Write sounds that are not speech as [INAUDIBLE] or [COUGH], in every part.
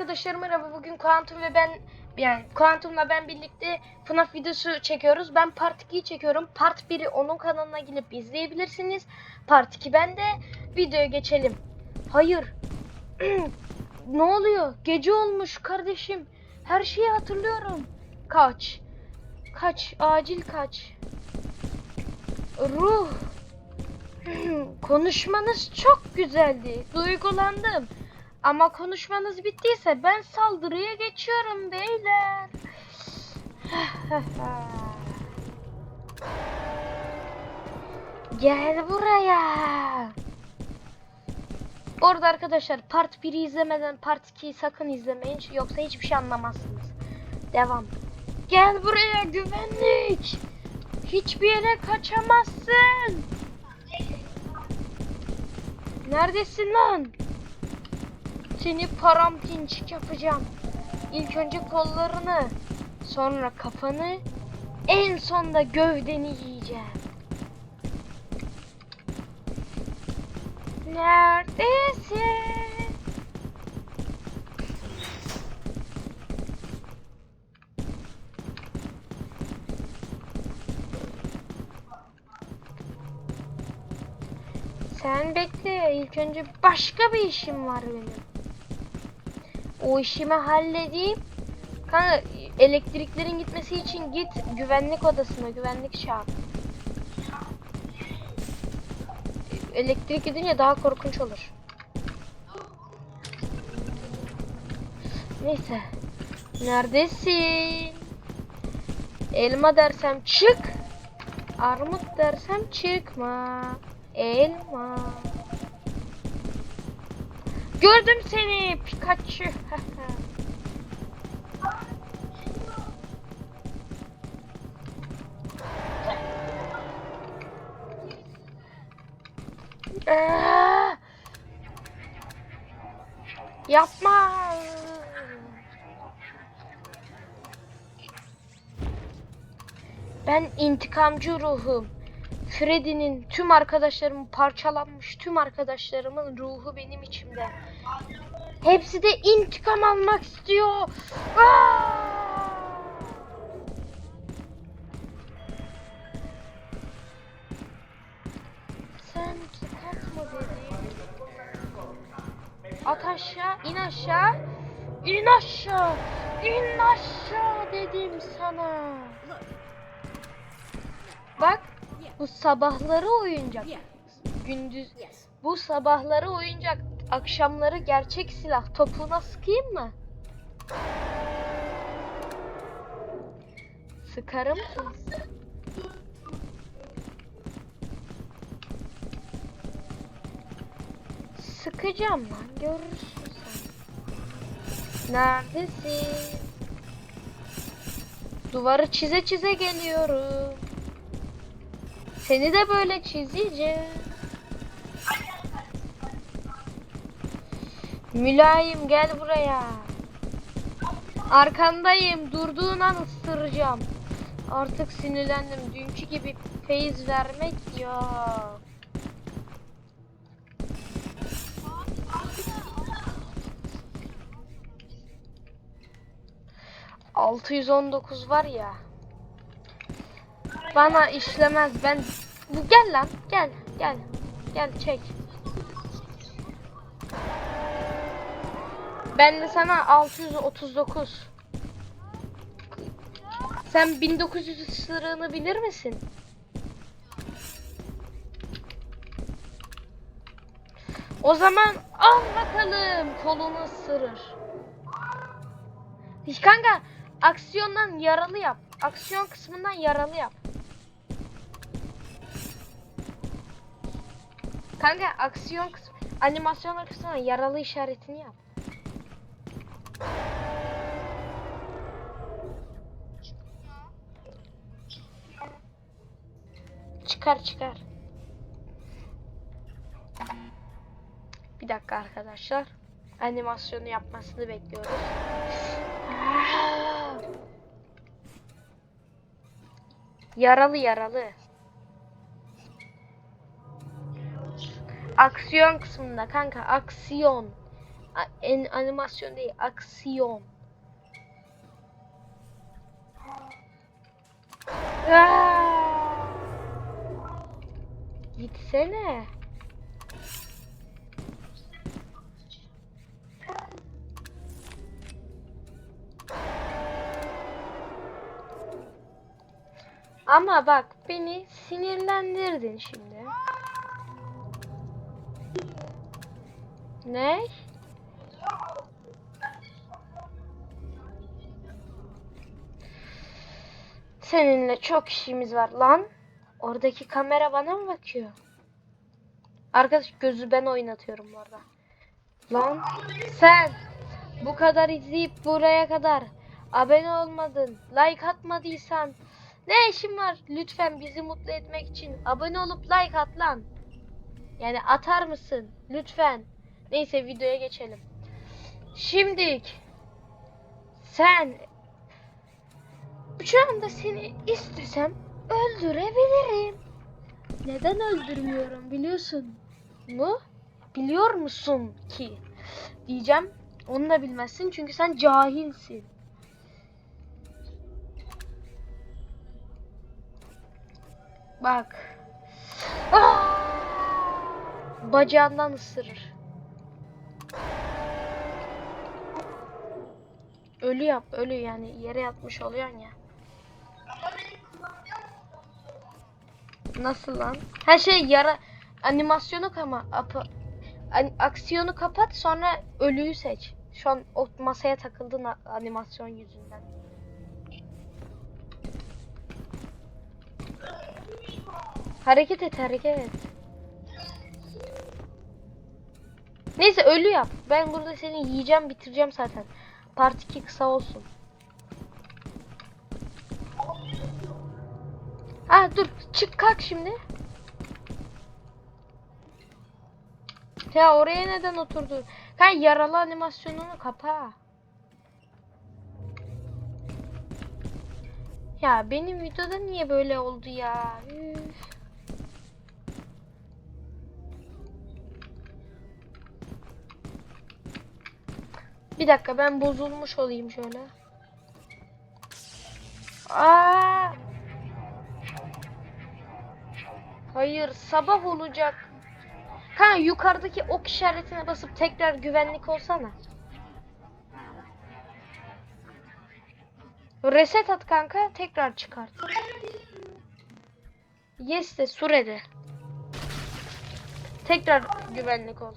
arkadaşlar merhaba. Bugün Kuantum ve ben yani Kuantum'la ben birlikte FNAF videosu çekiyoruz. Ben Part 2'yi çekiyorum. Part 1'i onun kanalına gidip izleyebilirsiniz. Part 2 bende. Videoya geçelim. Hayır. [CLEARS THROAT] ne oluyor? Gece olmuş kardeşim. Her şeyi hatırlıyorum. Kaç. Kaç. Acil kaç. Ruh. [CLEARS THROAT] Konuşmanız çok güzeldi. Duygulandım. Ama konuşmanız bittiyse ben saldırıya geçiyorum beyler. [LAUGHS] Gel buraya. Orada arkadaşlar part 1'i izlemeden part 2'yi sakın izlemeyin. Yoksa hiçbir şey anlamazsınız. Devam. Gel buraya güvenlik. Hiçbir yere kaçamazsın. Neredesin lan? Seni paramtinçik yapacağım. İlk önce kollarını, sonra kafanı, en sonda gövdeni yiyeceğim. Neredesin? Sen bekle. İlk önce başka bir işim var benim. O işimi halledeyim. Kanka elektriklerin gitmesi için git güvenlik odasına güvenlik çağır. Elektrik gidince daha korkunç olur. Neyse. Neredesin? Elma dersem çık. Armut dersem çıkma. Elma. Gördüm seni Pikachu. [LAUGHS] Yapma. Ben intikamcı ruhum. Freddy'nin tüm arkadaşlarım parçalanmış tüm arkadaşlarımın ruhu benim içimde. Hepsi de intikam almak istiyor. Aa! Sen çıkartma dedim. At aşağı, in aşağı. İn aşağı. İn aşağı dedim sana. Bak bu sabahları oyuncak. Gündüz bu sabahları oyuncak. Akşamları gerçek silah. Topuğuna sıkayım mı? Sıkarım. Sıkacağım lan. Görürsün sen. Neredesin? Duvarı çize çize geliyorum. Seni de böyle çizeceğim. Mülayim gel buraya. Arkandayım. Durduğun an ısıracağım. Artık sinirlendim. Dünkü gibi feyiz vermek yok. ...619 var ya... Bana işlemez. Ben bu gel lan. Gel. Gel. Gel çek. Ben de sana 639. Sen 1900 sırrını bilir misin? O zaman al bakalım kolunu ısırır. Kanka aksiyondan yaralı yap. Aksiyon kısmından yaralı yap. Kanka aksiyon kısmı, animasyon kısmına yaralı işaretini yap. Çıkar çıkar. Bir dakika arkadaşlar. Animasyonu yapmasını bekliyoruz. Yaralı yaralı. Aksiyon kısmında kanka aksiyon. A- en animasyon değil, aksiyon. Aa! Gitsene. Ama bak beni sinirlendirdin şimdi. Ne? Seninle çok işimiz var lan. Oradaki kamera bana mı bakıyor? Arkadaş gözü ben oynatıyorum bu arada. Lan sen bu kadar izleyip buraya kadar abone olmadın, like atmadıysan ne işin var? Lütfen bizi mutlu etmek için abone olup like at lan. Yani atar mısın? Lütfen. Neyse videoya geçelim. Şimdilik sen şu anda seni istesem öldürebilirim. Neden öldürmüyorum biliyorsun mu? Biliyor musun ki? Diyeceğim. Onu da bilmezsin çünkü sen cahilsin. Bak. Aa! Bacağından ısırır. Ölü yap, ölü yani yere yatmış oluyorsun ya. Nasıl lan? Her şey yara animasyonu kama apa, an- aksiyonu kapat sonra ölüyü seç. Şu an o masaya takıldın animasyon yüzünden. Hareket et, hareket et. Neyse ölü yap. Ben burada seni yiyeceğim, bitireceğim zaten. Part 2 kısa olsun. Ha dur, çık kalk şimdi. Ya oraya neden oturdu? Ha yaralı animasyonunu kapa. Ya benim videoda niye böyle oldu ya? Üf. Bir dakika ben bozulmuş olayım şöyle. Aa! Hayır sabah olacak. Kanka yukarıdaki ok işaretine basıp tekrar güvenlik olsana. Reset at kanka tekrar çıkart. Yes de sürede. Tekrar güvenlik ol.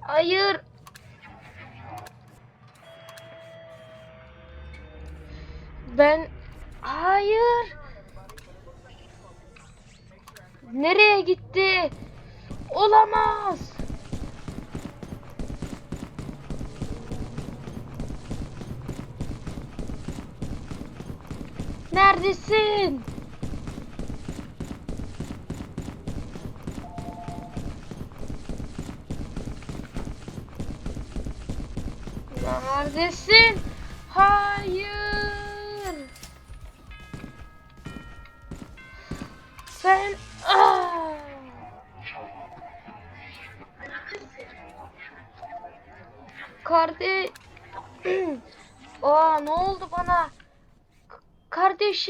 Hayır. Ben hayır. Nereye gitti? Olamaz. Neredesin? Neredesin? Hayır.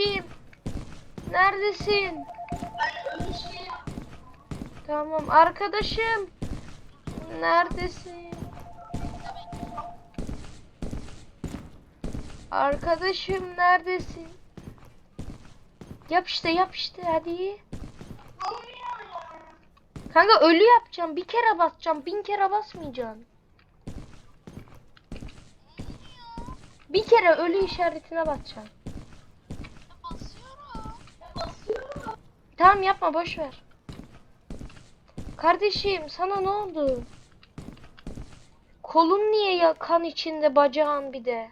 Kardeşim neredesin? Tamam arkadaşım neredesin? Arkadaşım neredesin? Yap işte yap işte hadi. Kanka ölü yapacağım. Bir kere basacağım. Bin kere basmayacağım. Bir kere ölü işaretine basacağım. Tamam yapma boş ver. Kardeşim sana ne oldu? Kolun niye ya kan içinde bacağın bir de?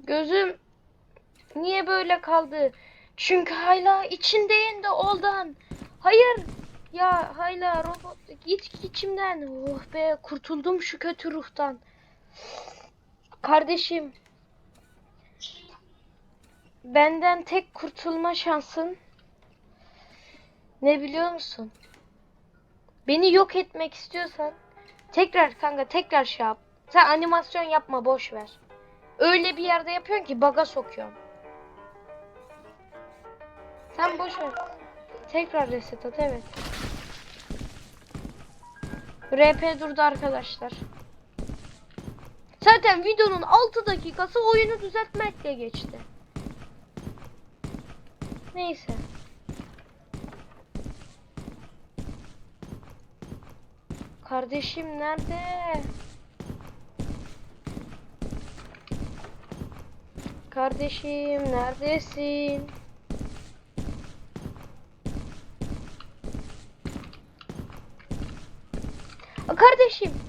Gözüm niye böyle kaldı? Çünkü hala içindeyim de oldan. Hayır. Ya hala robot git içimden. Oh be kurtuldum şu kötü ruhtan. Kardeşim. Benden tek kurtulma şansın Ne biliyor musun? Beni yok etmek istiyorsan tekrar kanka tekrar şey yap. Sen animasyon yapma boş ver. Öyle bir yerde yapıyorsun ki baga sokuyorsun. Sen boş ver. Tekrar reset at evet. RP durdu arkadaşlar. Zaten videonun 6 dakikası oyunu düzeltmekle geçti. Neyse. Kardeşim nerede? Kardeşim neredesin? Kardeşim.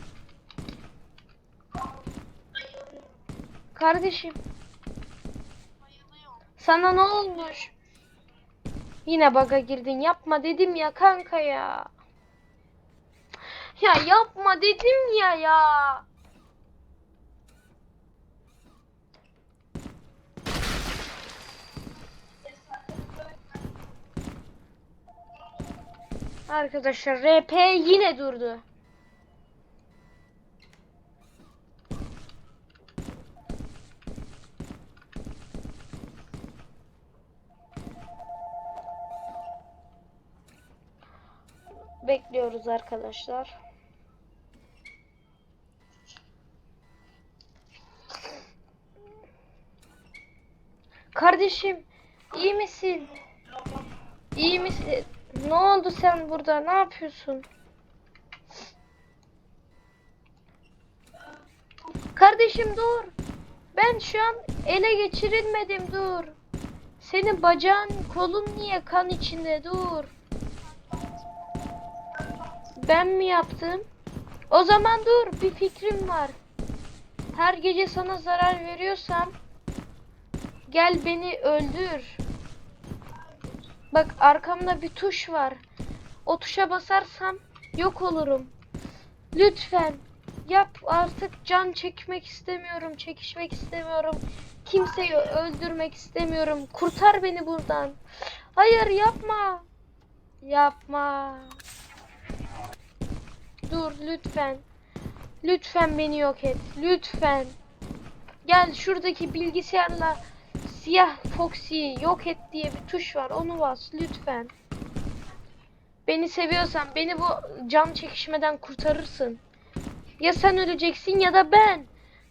Kardeşim. Sana ne olmuş? Yine baga girdin. Yapma dedim ya kanka ya. Ya yapma dedim ya ya. Arkadaşlar RP yine durdu. Bekliyoruz arkadaşlar. Kardeşim, iyi misin? İyi misin? Ne oldu sen burada? Ne yapıyorsun? Kardeşim dur. Ben şu an ele geçirilmedim dur. Senin bacağın, kolun niye kan içinde dur. Ben mi yaptım? O zaman dur, bir fikrim var. Her gece sana zarar veriyorsam gel beni öldür. Bak arkamda bir tuş var. O tuşa basarsam yok olurum. Lütfen yap artık can çekmek istemiyorum, çekişmek istemiyorum. Kimseyi öldürmek istemiyorum. Kurtar beni buradan. Hayır yapma. Yapma. Dur lütfen. Lütfen beni yok et. Lütfen. Gel şuradaki bilgisayarla siyah Foxy'yi yok et diye bir tuş var. Onu bas lütfen. Beni seviyorsan beni bu can çekişmeden kurtarırsın. Ya sen öleceksin ya da ben.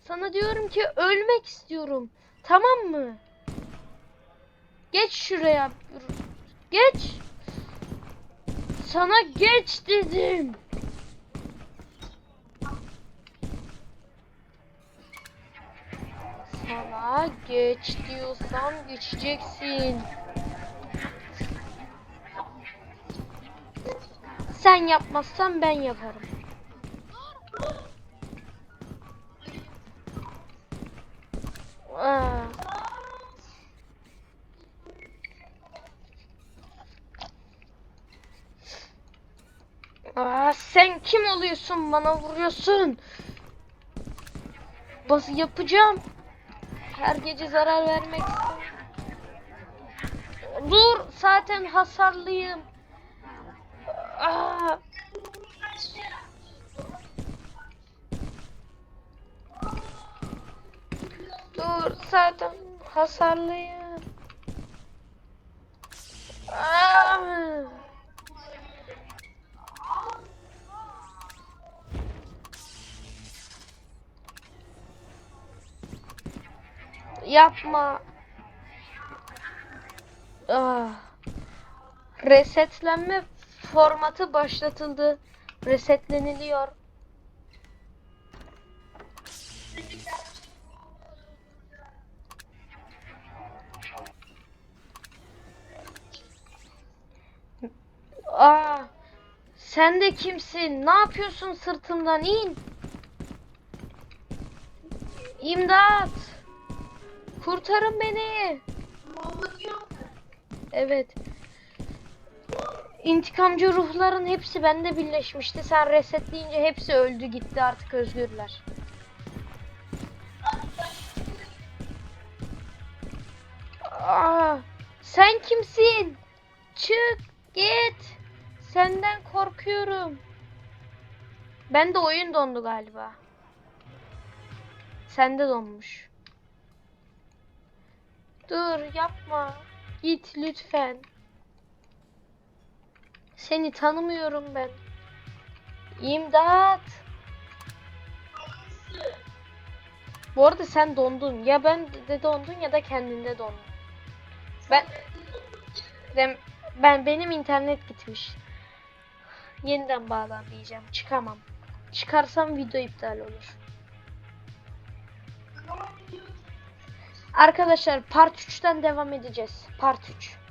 Sana diyorum ki ölmek istiyorum. Tamam mı? Geç şuraya. Geç. Sana geç dedim. Sana geç diyorsam geçeceksin. Sen yapmazsan ben yaparım. Aa. Aa, sen kim oluyorsun bana vuruyorsun? Bas yapacağım. Her gece zarar vermek. Dur zaten hasarlıyım. Aa. Dur zaten hasarlıyım. Aa. Yapma. Ah. Resetlenme formatı başlatıldı. Resetleniliyor. Aa, sen de kimsin? Ne yapıyorsun sırtımdan? İn. İmdat. Kurtarın beni. Evet. İntikamcı ruhların hepsi bende birleşmişti. Sen resetleyince hepsi öldü gitti artık özgürler. Aa, sen kimsin? Çık Git. Senden korkuyorum. Ben de oyun dondu galiba. Sende donmuş. Dur yapma. Git lütfen. Seni tanımıyorum ben. İmdat. Bu arada sen dondun. Ya ben de dondun ya da kendinde dondun. Ben ben, ben benim internet gitmiş. Yeniden bağlan diyeceğim. Çıkamam. Çıkarsam video iptal olur. Arkadaşlar part 3'ten devam edeceğiz. Part 3.